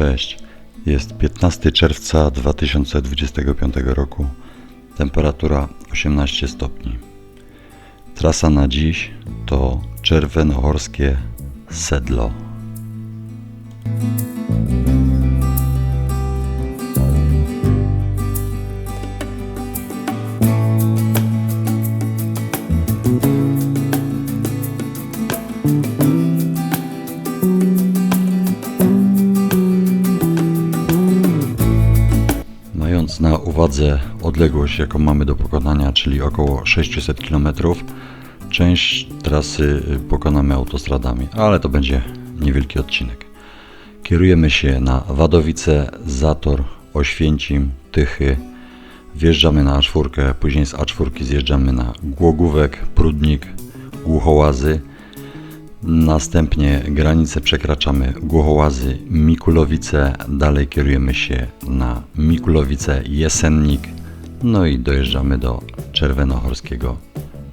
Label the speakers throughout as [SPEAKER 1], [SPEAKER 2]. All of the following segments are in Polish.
[SPEAKER 1] Cześć. Jest 15 czerwca 2025 roku. Temperatura 18 stopni. Trasa na dziś to Czerwenohorskie Sedlo. Odległość, jaką mamy do pokonania, czyli około 600 km, część trasy y, pokonamy autostradami, ale to będzie niewielki odcinek. Kierujemy się na Wadowice, Zator, Oświęcim, Tychy. Wjeżdżamy na A4, później z A4 zjeżdżamy na Głogówek, Prudnik, Głuchołazy. Następnie granicę przekraczamy Głuchołazy, Mikulowice, dalej kierujemy się na Mikulowice, Jesennik, no i dojeżdżamy do Czerwenochorskiego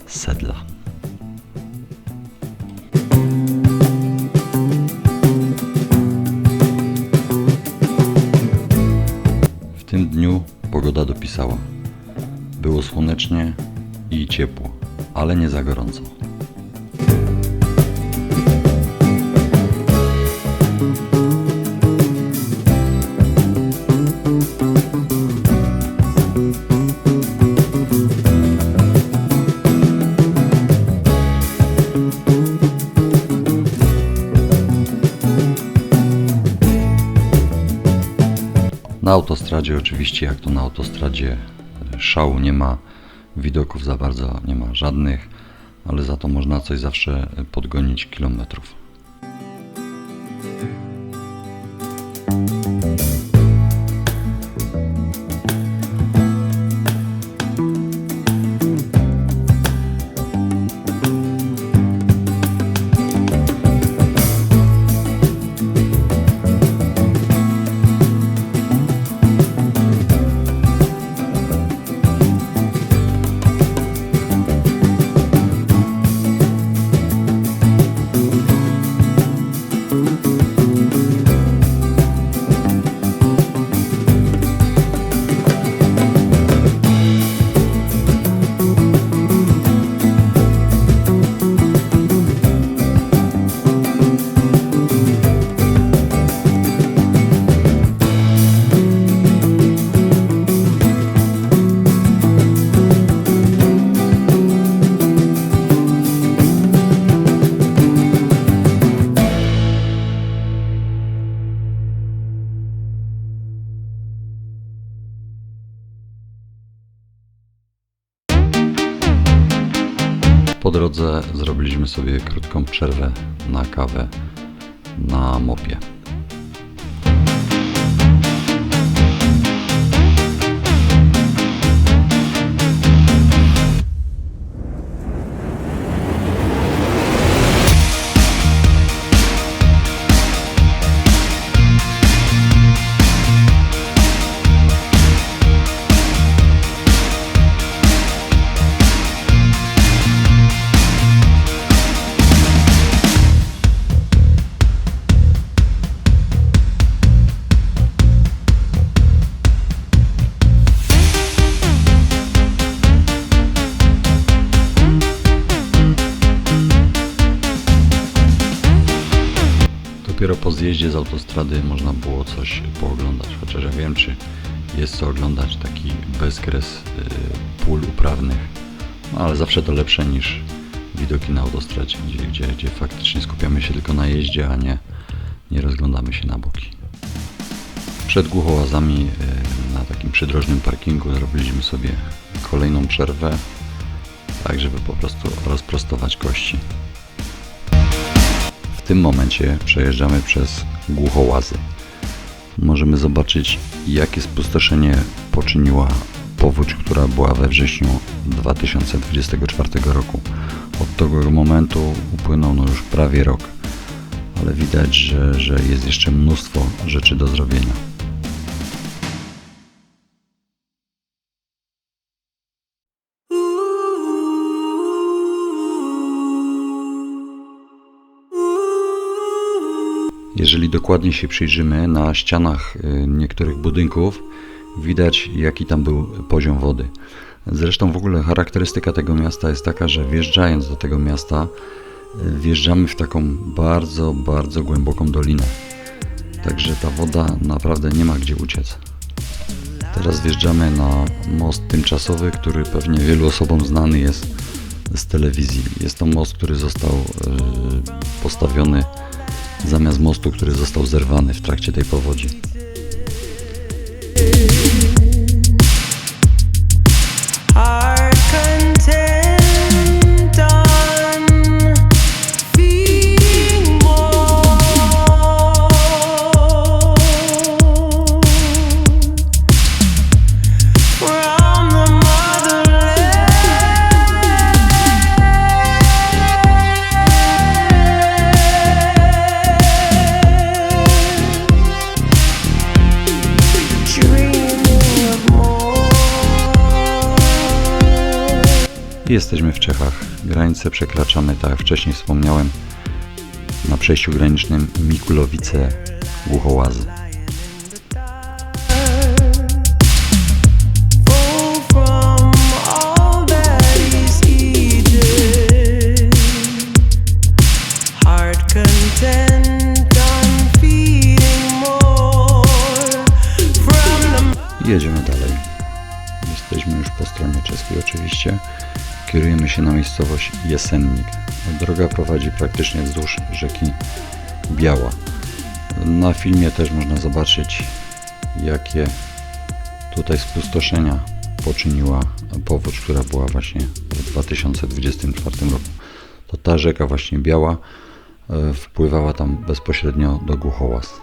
[SPEAKER 1] Sedla. W tym dniu pogoda dopisała. Było słonecznie i ciepło, ale nie za gorąco. Na autostradzie oczywiście, jak to na autostradzie, e, szału nie ma, widoków za bardzo nie ma żadnych, ale za to można coś zawsze e, podgonić kilometrów. Drodze zrobiliśmy sobie krótką przerwę na kawę na mopie. Z autostrady można było coś pooglądać, chociaż ja wiem, czy jest co oglądać, taki bezkres y, pól uprawnych, no, ale zawsze to lepsze niż widoki na autostradzie, gdzie, gdzie, gdzie faktycznie skupiamy się tylko na jeździe, a nie, nie rozglądamy się na boki. Przed Głuchołazami y, na takim przydrożnym parkingu zrobiliśmy sobie kolejną przerwę, tak żeby po prostu rozprostować kości. W tym momencie przejeżdżamy przez Głuchołazy. Możemy zobaczyć, jakie spustoszenie poczyniła powódź, która była we wrześniu 2024 roku. Od tego momentu upłynął no już prawie rok, ale widać, że, że jest jeszcze mnóstwo rzeczy do zrobienia. Jeżeli dokładnie się przyjrzymy na ścianach y, niektórych budynków, widać jaki tam był poziom wody. Zresztą w ogóle charakterystyka tego miasta jest taka, że wjeżdżając do tego miasta, y, wjeżdżamy w taką bardzo, bardzo głęboką dolinę. Także ta woda naprawdę nie ma gdzie uciec. Teraz wjeżdżamy na most tymczasowy, który pewnie wielu osobom znany jest z telewizji. Jest to most, który został y, postawiony zamiast mostu, który został zerwany w trakcie tej powodzi. Jesteśmy w Czechach. Granicę przekraczamy, tak jak wcześniej wspomniałem, na przejściu granicznym Mikulowice-Głuchołazy. Miejscowość Jesennik. Droga prowadzi praktycznie wzdłuż rzeki Biała. Na filmie też można zobaczyć jakie tutaj spustoszenia poczyniła powódź, która była właśnie w 2024 roku. To ta rzeka właśnie Biała e, wpływała tam bezpośrednio do Głuchołaz.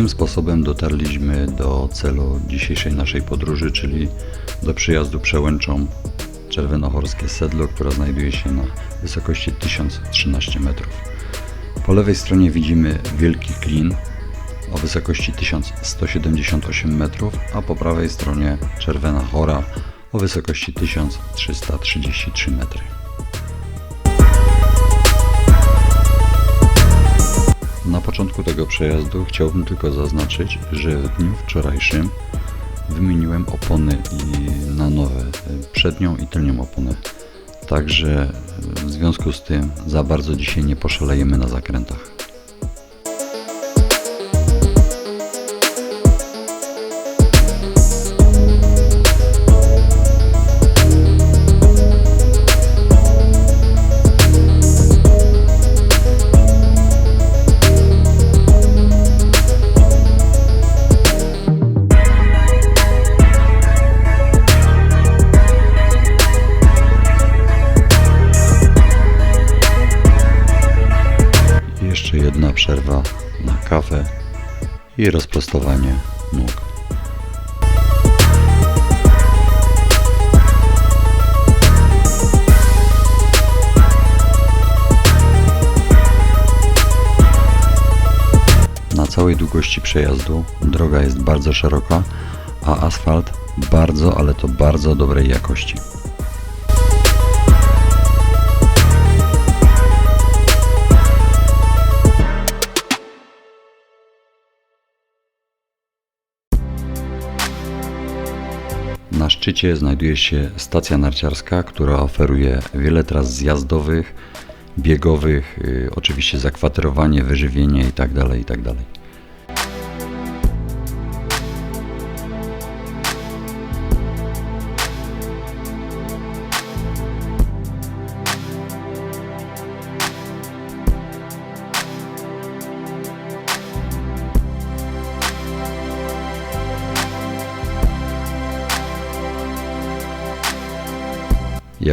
[SPEAKER 1] Tym sposobem dotarliśmy do celu dzisiejszej naszej podróży, czyli do przyjazdu przełęczą Czerwenochorskie Sedlo, która znajduje się na wysokości 1013 metrów. Po lewej stronie widzimy Wielki Klin o wysokości 1178 metrów, a po prawej stronie Czerwona Chora o wysokości 1333 metry. Początku tego przejazdu chciałbym tylko zaznaczyć, że w dniu wczorajszym wymieniłem opony na nowe, y, przednią i tylnią oponę. Także y, w związku z tym za bardzo dzisiaj nie poszalejemy na zakrętach. Kawę i rozprostowanie nóg. Na całej długości przejazdu droga jest bardzo szeroka, a asfalt bardzo, ale to bardzo dobrej jakości. Na szczycie znajduje się stacja narciarska, która oferuje wiele tras zjazdowych, biegowych, y, oczywiście zakwaterowanie, wyżywienie itd. itd.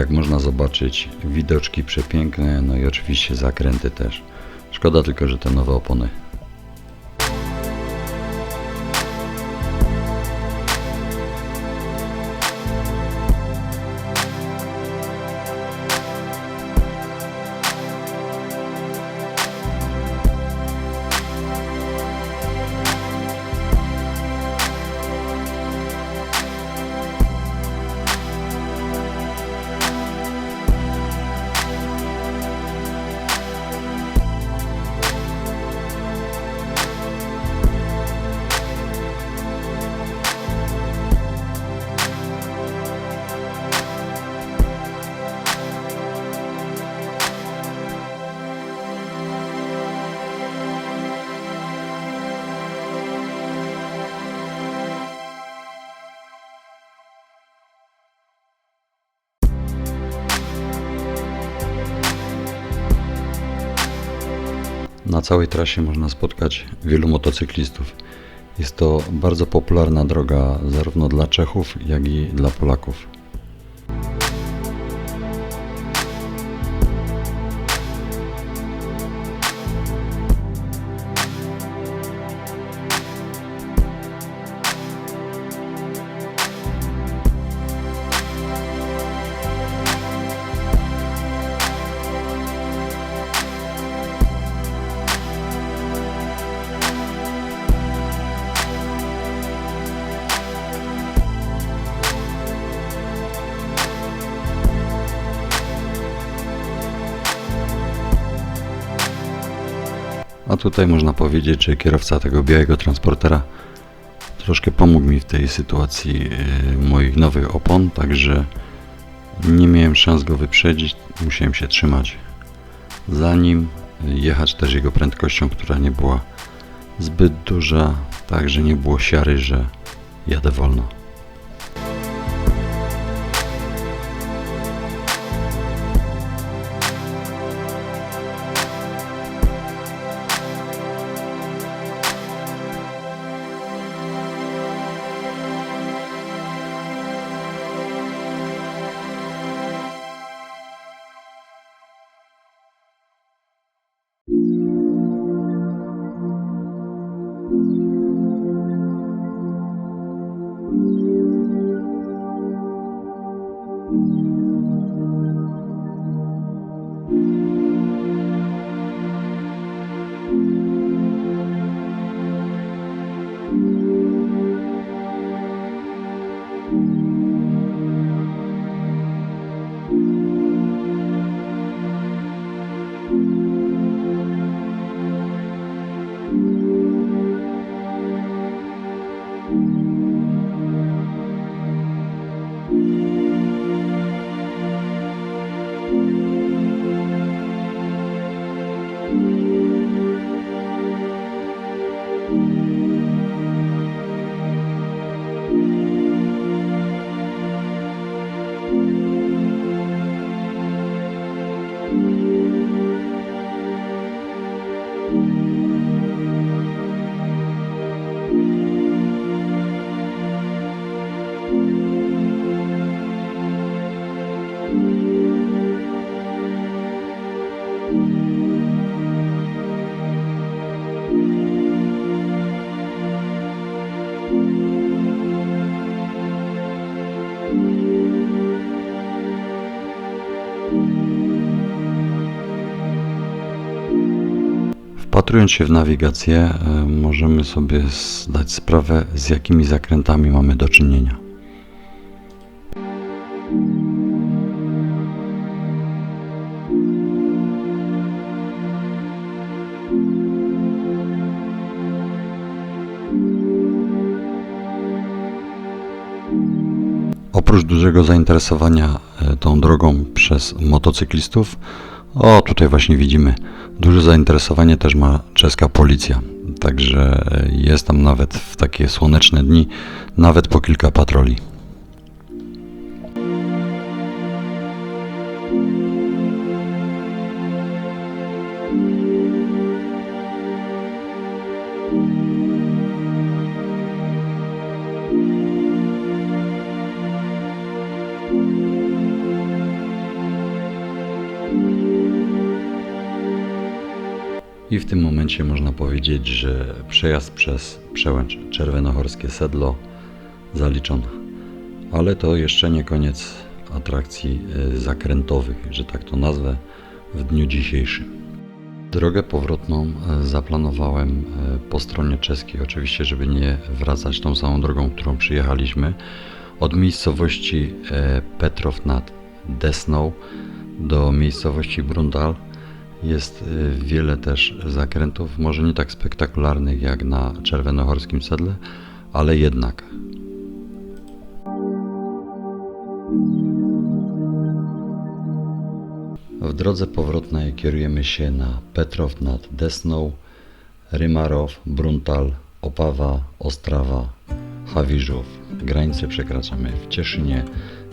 [SPEAKER 1] Jak można zobaczyć, widoczki przepiękne, no i oczywiście zakręty też. Szkoda tylko, że te nowe opony. Całej trasie można spotkać wielu motocyklistów. Jest to bardzo popularna droga zarówno dla Czechów, jak i dla Polaków. Tutaj można powiedzieć, że kierowca tego białego transportera troszkę pomógł mi w tej sytuacji yy, moich nowych opon, także nie miałem szans go wyprzedzić, musiałem się trzymać za nim, jechać też jego prędkością, która nie była zbyt duża, także nie było siary, że jadę wolno. Wpatrując się w nawigację, e, możemy sobie zdać sprawę, z jakimi zakrętami mamy do czynienia. Oprócz dużego zainteresowania e, tą drogą przez motocyklistów, o tutaj właśnie widzimy, duże zainteresowanie też ma czeska policja. Także jest tam nawet w takie słoneczne dni, nawet po kilka patroli. Momencie można powiedzieć, że przejazd przez przełęcz Czerwenochorskie Sedlo zaliczona. Ale to jeszcze nie koniec atrakcji e, zakrętowych, że tak to nazwę, w dniu dzisiejszym. Drogę powrotną e, zaplanowałem e, po stronie czeskiej, oczywiście, żeby nie wracać tą samą drogą, którą przyjechaliśmy. Od miejscowości Petrov nad Desną do miejscowości Brundal jest e, wiele też zakrętów, może nie tak spektakularnych jak na Czerwenochorskim Sedle, ale jednak. W drodze powrotnej kierujemy się na Petrov nad Desną, Rymarow, Bruntal, Opawa, Ostrawa, Hawiżów. Granice przekraczamy w Cieszynie,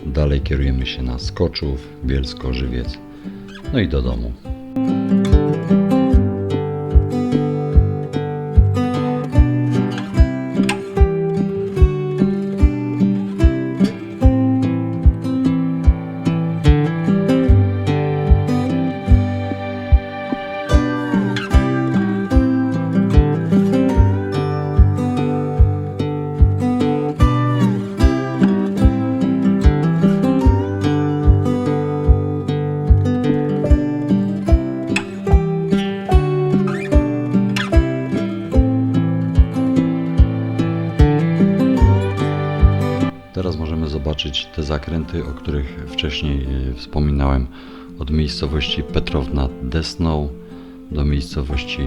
[SPEAKER 1] dalej kierujemy się na Skoczów, Bielsko, Żywiec, no i do domu. Teraz te zakręty, o których wcześniej e, wspominałem. Od miejscowości Petrov nad Desną do miejscowości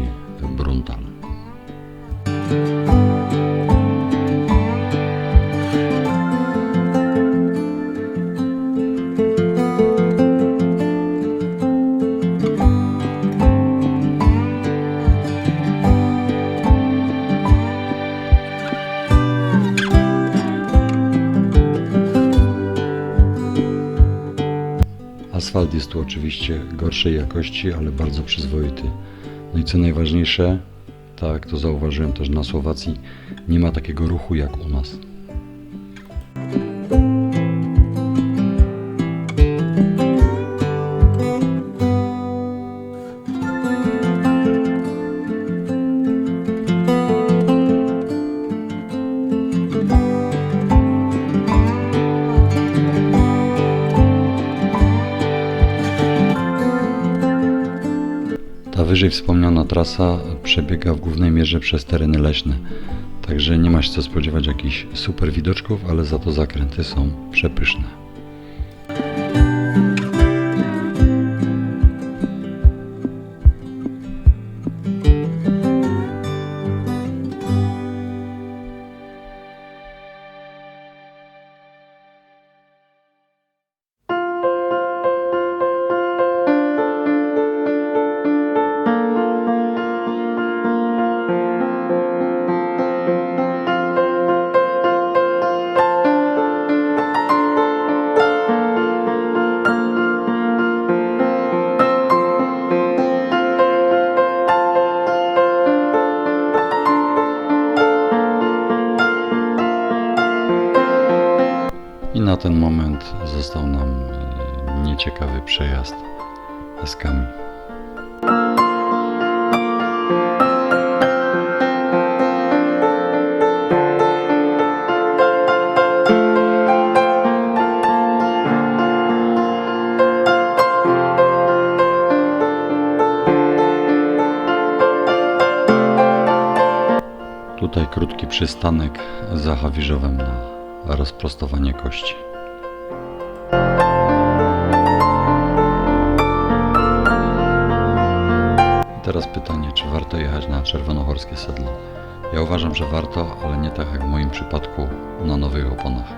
[SPEAKER 1] Bruntal. Asfalt jest tu oczywiście gorszej jakości, ale bardzo przyzwoity. No i co najważniejsze, tak to zauważyłem też na Słowacji, nie ma takiego ruchu jak u nas. Wyżej wspomniana trasa przebiega w głównej mierze przez tereny leśne, także nie ma się co spodziewać jakichś super widoczków, ale za to zakręty są przepyszne. Eskami. Tutaj krótki przystanek za Hawiżowem na rozprostowanie kości. Teraz pytanie, czy warto jechać na czerwonochorskie sedlo? Ja uważam, że warto, ale nie tak jak w moim przypadku na nowych oponach.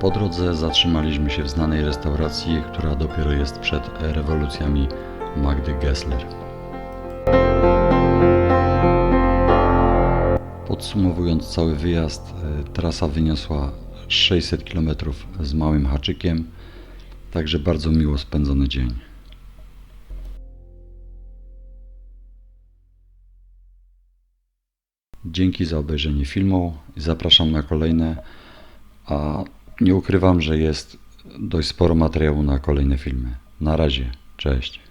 [SPEAKER 1] Po drodze zatrzymaliśmy się w znanej restauracji, która dopiero jest przed rewolucjami Magdy Gessler. Podsumowując cały wyjazd, e, trasa wyniosła 600 km z małym haczykiem, także bardzo miło spędzony dzień. Dzięki za obejrzenie filmu. Zapraszam na kolejne. A nie ukrywam, że jest dość sporo materiału na kolejne filmy. Na razie. Cześć.